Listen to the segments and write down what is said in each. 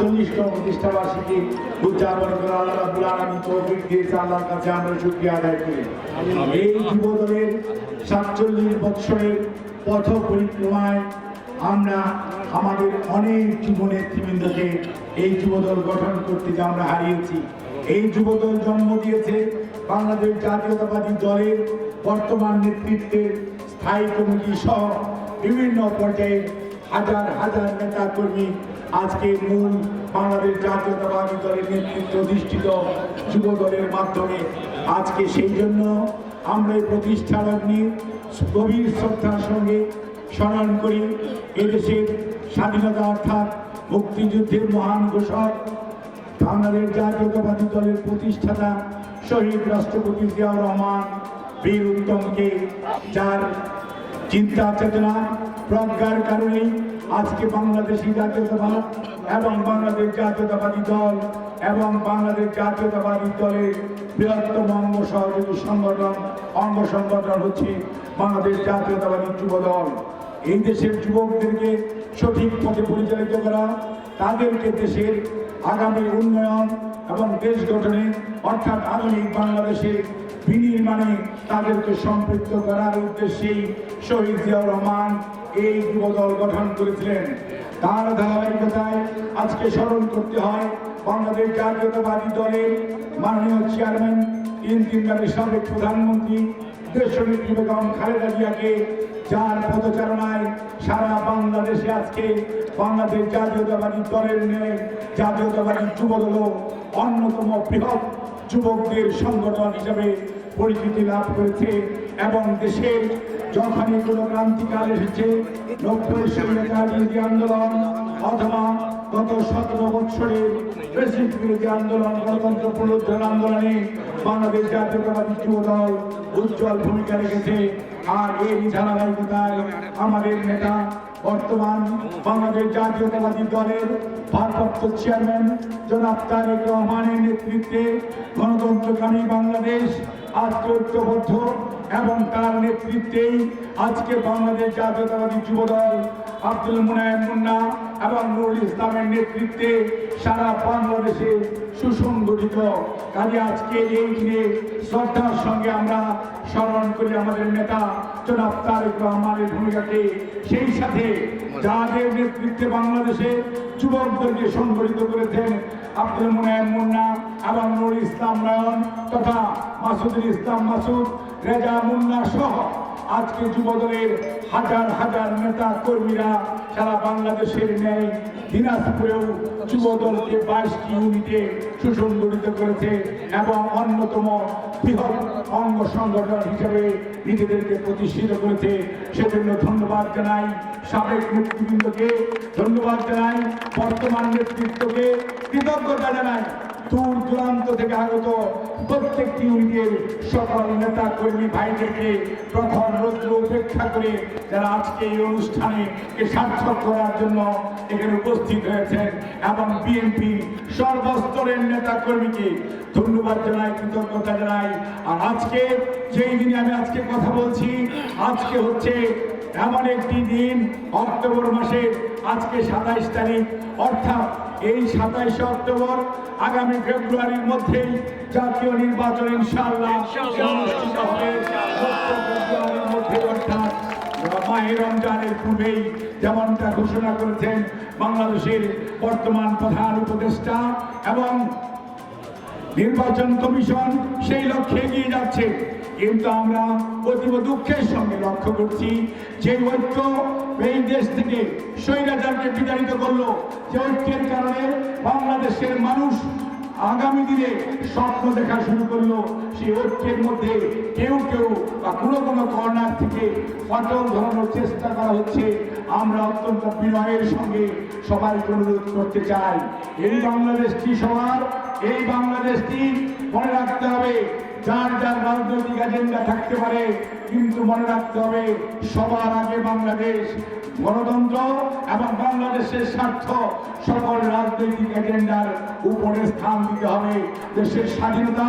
সাতচল্লিশতম প্রতিষ্ঠা বার্ষিকী উদযাপন করে আল্লাহ রাব্বুল আলামিন তৌফিক দিয়েছে আল্লাহর কাছে আমরা শুকরিয়া আদায় করি। এই যুবদলের সাতচল্লিশ বৎসরের পথ পরিক্রমায় আমরা আমাদের অনেক যুবনেতৃবৃন্দকে এই যুবদল গঠন করতে যে আমরা হারিয়েছি। এই যুবদল জন্ম দিয়েছে বাংলাদেশ জাতীয়তাবাদী দলের বর্তমান নেতৃত্বের স্থায়ী কমিটি সহ বিভিন্ন পর্যায়ে হাজার হাজার নেতা কর্মী আজকে মূল বাংলাদেশ জাতীয়তাবাদী দলের নেতৃত্ব অধিষ্ঠিত যুব দলের মাধ্যমে। আজকে সেই জন্য আমরা এই প্রতিষ্ঠা লগ্নে গভীর শ্রদ্ধার সঙ্গে স্মরণ করি। এদেশের স্বাধীনতা অর্থাৎ মুক্তিযুদ্ধের মহান ঘোষক, বাংলাদেশ জাতীয়তাবাদী দলের প্রতিষ্ঠাতা শহীদ রাষ্ট্রপতি জিয়াউর রহমান বীর উত্তমকে, যার চিন্তা, চেতনা প্রজ্ঞার কারণেই আজকে বাংলাদেশি জাতীয়তাবাদ এবং বাংলাদেশ জাতীয়তাবাদী দল এবং বাংলাদেশ জাতীয়তাবাদী দলের বৃহত্তম অঙ্গ সহযোগী সংগঠন, অঙ্গ সংগঠন হচ্ছে বাংলাদেশ জাতীয়তাবাদী যুব দল। এই দেশের যুবকদেরকে সঠিক পথে পরিচালিত করা, তাদেরকে দেশের আগামী উন্নয়ন এবং দেশ গঠনে অর্থাৎ আধুনিক বাংলাদেশের বিনির্মাণে তাদেরকে সম্পৃক্ত করার উদ্দেশ্যেই শহীদ জিয়াউর রহমান এই যুবদল গঠন করেছিলেন। তার ধারাবাহিকতায় আজকে স্মরণ করতে হয় বাংলাদেশ জাতীয়তাবাদী দলের মাননীয় চেয়ারম্যান, তিন তিনবারের সাবেক প্রধানমন্ত্রী দেশনেত্রী বেগম খালেদা জিয়াকে, যার পদচারণায় সারা বাংলাদেশে আজকে বাংলাদেশ জাতীয়তাবাদী দলের নেই জাতীয়তাবাদী যুবদল অন্যতম বৃহৎ যুবকদের সংগঠন হিসাবে পরিচিতি লাভ করেছে এবং দেশের যখনই কোনো ক্রান্তিকাল এসেছে, নব্বই বিরোধী আন্দোলন অথবা গত সতেরো বছরের প্রেসিডেন্ট বিরোধী আন্দোলন, গণতন্ত্র পুনরুদ্ধার আন্দোলনে বাংলাদেশ জাতীয়তাবাদী যুব দল উজ্জ্বল ভূমিকা রেখেছে। আর এই ধারাবাহিকতায় আমাদের নেতা বর্তমান বাংলাদেশ জাতীয়তাবাদী দলের ভারপ্রাপ্ত চেয়ারম্যান জনাব তারেক রহমানের নেতৃত্বে গণতন্ত্রকামী বাংলাদেশ আজকে ঐক্যবদ্ধ এবং তার নেতৃত্বেই আজকে বাংলাদেশ জাতীয়তাবাদী যুবদল আব্দুল মুনায়ম মুন্না এবং নুরুল ইসলামের নেতৃত্বে সারা বাংলাদেশে সুসংগঠিত। কাজে আজকে এই দিনে শ্রদ্ধার সঙ্গে আমরা স্মরণ করি আমাদের নেতা জনাব তারেক রহমানের ভূমিকাকে। সেই সাথে যাদের নেতৃত্বে বাংলাদেশে যুবকদেরকে সংগঠিত করেছেন আব্দুল মুনায়েম মুন্না এবং ইসলাম নয়ন তথা মাসুদুল ইসলাম মাসুদ, রেজা মুন্না সহ আজকে যুবদলের হাজার হাজার নেতা কর্মীরা সারা বাংলাদেশের ন্যায় দিনাজপুরেও যুবদলকে বাইশটি ইউনিটে সুসংগঠিত করেছে এবং অন্যতম বৃহৎ অঙ্গ সংগঠন হিসেবে নিজেদেরকে প্রতিষ্ঠিত করেছে। সেজন্য ধন্যবাদ জানাই। সাবেক নেতৃবৃন্দকে ধন্যবাদ জানাই, বর্তমান নেতৃত্বকে কৃতজ্ঞতা জানাই। দূর দূরান্ত থেকে আগত প্রত্যেকটি ইউনিটের সকল নেতা কর্মী ভাইদেরকে প্রথম রৌদ্র উপেক্ষা করে যারা আজকে এই অনুষ্ঠানে সার্থক করার জন্য এখানে উপস্থিত হয়েছেন এবং বিএনপি সর্বস্তরের নেতা কর্মীকে ধন্যবাদ জানাই, কৃতজ্ঞতা জানাই। আর আজকে যেই দিনে আমি আজকে কথা বলছি, আজকে হচ্ছে এমন একটি দিন অক্টোবর মাসের আজকে সাতাইশ তারিখ। অর্থাৎ এই সাতাইশে অক্টোবর আগামী ফেব্রুয়ারির মধ্যেই জাতীয় নির্বাচন ইনশাআল্লাহ অনুষ্ঠিত হবে। ফেব্রুয়ারির মধ্যে অর্থাৎ মাহে রমজানের পূর্বেই যেমনটা ঘোষণা করেছেন বাংলাদেশের বর্তমান প্রধান উপদেষ্টা এবং নির্বাচন কমিশন সেই লক্ষ্যে এগিয়ে যাচ্ছে। কিন্তু আমরা অতীব দুঃখের সঙ্গে লক্ষ্য করছি যে ঐক্য এই দেশ থেকে স্বৈরাচারকে বিতাড়িত করল। যে ঐক্যের কারণে বাংলাদেশের মানুষ আগামী দিনে স্বপ্ন দেখা শুরু করল। সেই ঐক্যের মধ্যে কেউ কেউ বা কোনো কোনো কর্নার থেকে অটল ধরানোর চেষ্টা করা হচ্ছে। আমরা অত্যন্ত বিনয়ের সঙ্গে সবাইকে অনুরোধ করতে চাই, এই বাংলাদেশটি সবার এই বাংলাদেশটি মনে রাখতে হবে, যার যার রাজনৈতিক এজেন্ডা থাকতে পারে, কিন্তু মনে রাখতে হবে সবার আগে বাংলাদেশ গণতন্ত্র এবং বাংলাদেশের স্বার্থ, সকল রাজনৈতিক এজেন্ডার উপরে স্থান দিতে হবে। দেশের স্বাধীনতা,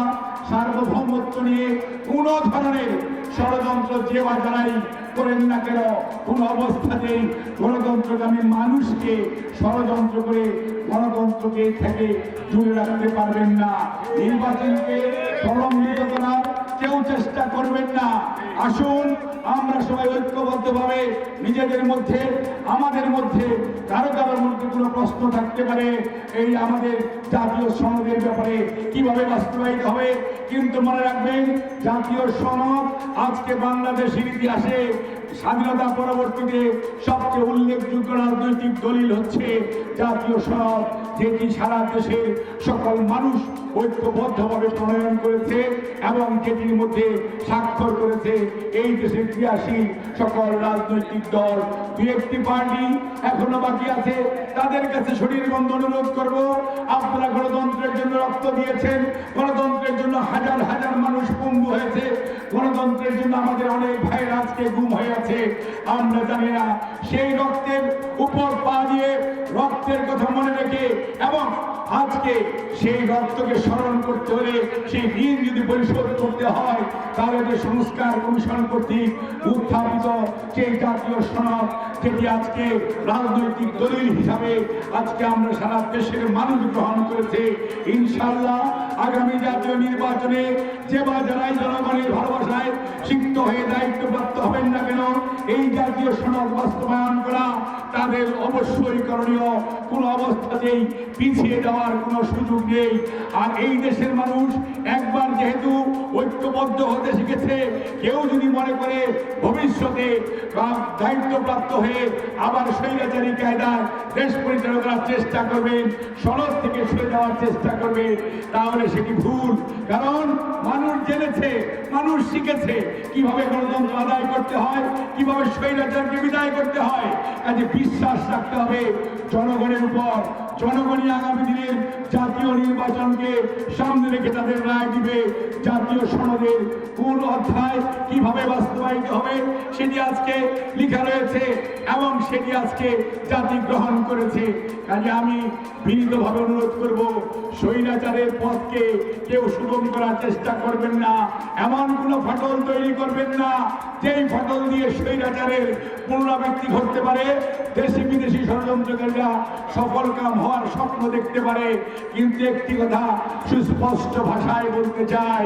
সার্বভৌমত্ব নিয়ে কোন ধরনের ষড়যন্ত্র যে বা যারাই করেন না কেন? কোন অবস্থাতেই গণতন্ত্রগামী মানুষকে ষড়যন্ত্র করে গণতন্ত্রকে থেকে দূরে রাখতে পারবেন না। নির্বাচনকে প্রলম্বিত করার কেউ চেষ্টা করবেন না। আসুন, আমরা সবাই ঐক্যবদ্ধভাবে নিজেদের মধ্যে, আমাদের মধ্যে, কারও কারোর মধ্যে কোনো প্রশ্ন থাকতে পারে। এই আমাদের জাতীয় সনদের ব্যাপারে কীভাবে বাস্তবায়িত হবে, কিন্তু মনে রাখবেন, জাতীয় সনদ আজকে বাংলাদেশের ইতিহাসে স্বাধীনতা পরবর্তীতে সবচেয়ে উল্লেখযোগ্য রাজনৈতিক দলিল হচ্ছে জাতীয় সনদ যেটি সারা দেশের সকল মানুষ ঐক্যবদ্ধভাবে প্রণয়ন করেছে এবং যেটির মধ্যে স্বাক্ষর করেছে, এই দেশের ক্রিয়াশীল সকল রাজনৈতিক দল। দু একটি পার্টি এখনও বাকি আছে। তাদের কাছে শরীর বন্ধ অনুরোধ করব। আপনারা গণতন্ত্রের জন্য রক্ত দিয়েছেন। গণতন্ত্রের জন্য হাজার হাজার মানুষ পঙ্গু হয়েছে। গণতন্ত্রের জন্য আমাদের অনেক ভাইয়ের আজকে গুম হয়ে আছে, আমরা জানি না। সেই রক্তের উপর পা দিয়ে রক্তের কথা মনে রেখে এবং আজকে সেই রক্তকে স্মরণ করতে হলে সেই ঋণ যদি পরিশোধ করতে হয়, তাহলে যে সংস্কার কমিশন কর্তৃক উত্থাপিত সেই জাতীয় সনদ যেটি আজকে রাজনৈতিক দলিল হিসাবে আজকে আমরা সারা দেশের মানুষ গ্রহণ করেছে। ইনশাল্লাহ আগামী জাতীয় নির্বাচনে যে বা জনগণের ভালোবাসায় সিক্ত হয়ে জাতীয় সনদ বাস্তবায়ন করা তাদের অবশ্যই করণীয়। কোনো অবস্থাতেই পিছিয়ে যাওয়ার কোনো সুযোগ নেই। আর এই দেশের মানুষ একবার যেহেতু ঐক্যবদ্ধ হতে শিখেছে, কেউ যদি মনে করে ভবিষ্যতে দায়িত্বপ্রাপ্ত হয়ে আবার স্বৈরাচারী কায়দায় দেশ পরিচালনা করার চেষ্টা করবেন, সনদ থেকে সরে যাওয়ার চেষ্টা করবে তাহলে সেটি ভুল? কারণ মানুষ জেনেছে, মানুষ শিখেছে কীভাবে গণতন্ত্র আদায় করতে হয়, কীভাবে স্বৈরাচারকে বিদায় করতে হয়। কাজে বিশ্বাস রাখতে হবে জনগণের উপর। জনগণই আগামী দিনের জাতীয় নির্বাচনকে সামনে রেখে তাদের রায় দিবে। জাতীয় সনদের কোন অধ্যায় কীভাবে বাস্তবায়িত হবে, সেটি আজকে সেটি আজকে জাতি গ্রহণ করেছে। কাজে আমি বিনীতভাবে অনুরোধ করব, স্বৈরাচারের পথকে কেউ সুগম করার চেষ্টা করবেন না। এমন কোনো ফটল তৈরি করবেন না, যেই ফটল দিয়ে স্বৈরাচারের পুনরাবৃত্তি ঘটতে পারে। দেশি বিদেশি ষড়যন্ত্রকারীরা সফল কাম হওয়ার স্বপ্ন দেখতে পারে। কিন্তু একটি কথা সুস্পষ্ট ভাষায় বলতে চাই,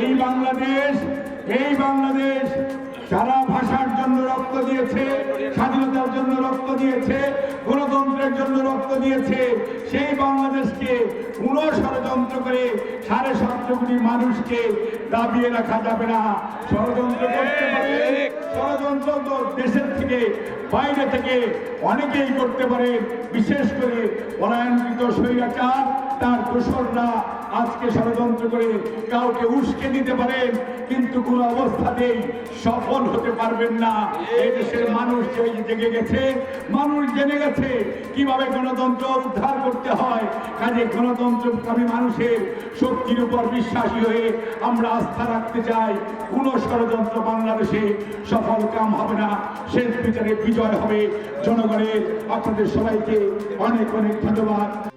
এই বাংলাদেশ এই বাংলাদেশ যারা ভাষার জন্য রক্ত দিয়েছে স্বাধীনতার জন্য রক্ত দিয়েছে গণতন্ত্রের জন্য রক্ত দিয়েছে, সেই বাংলাদেশকে পুনঃ ষড়যন্ত্র করে সাড়ে সতেরো কোটি মানুষকে দাবিয়ে রাখা যাবে না। ষড়যন্ত্র করতে পারে, ষড়যন্ত্র দেশের থেকে, বাইরে থেকে অনেকেই করতে পারে। বিশেষ করে পলায়নকৃত স্বৈরাচার, তার দোসররা আজকে ষড়যন্ত্র করে কাউকে উস্কে দিতে পারেন, কিন্তু কোন অবস্থাতেই সফল হতে পারবেন না। এই দেশের মানুষ জেগে গেছে, মানুষ জেনে গেছে কীভাবে গণতন্ত্র উদ্ধার করতে হয়? কাজে গণতন্ত্রকামী মানুষের শক্তির উপর বিশ্বাসী হয়ে আমরা আস্থা রাখতে চাই। কোন ষড়যন্ত্র বাংলাদেশে সফল কাম হবে না। শেষ বিচারে বিজয় হবে। জনগণের আপনাদের সবাইকে অনেক অনেক ধন্যবাদ।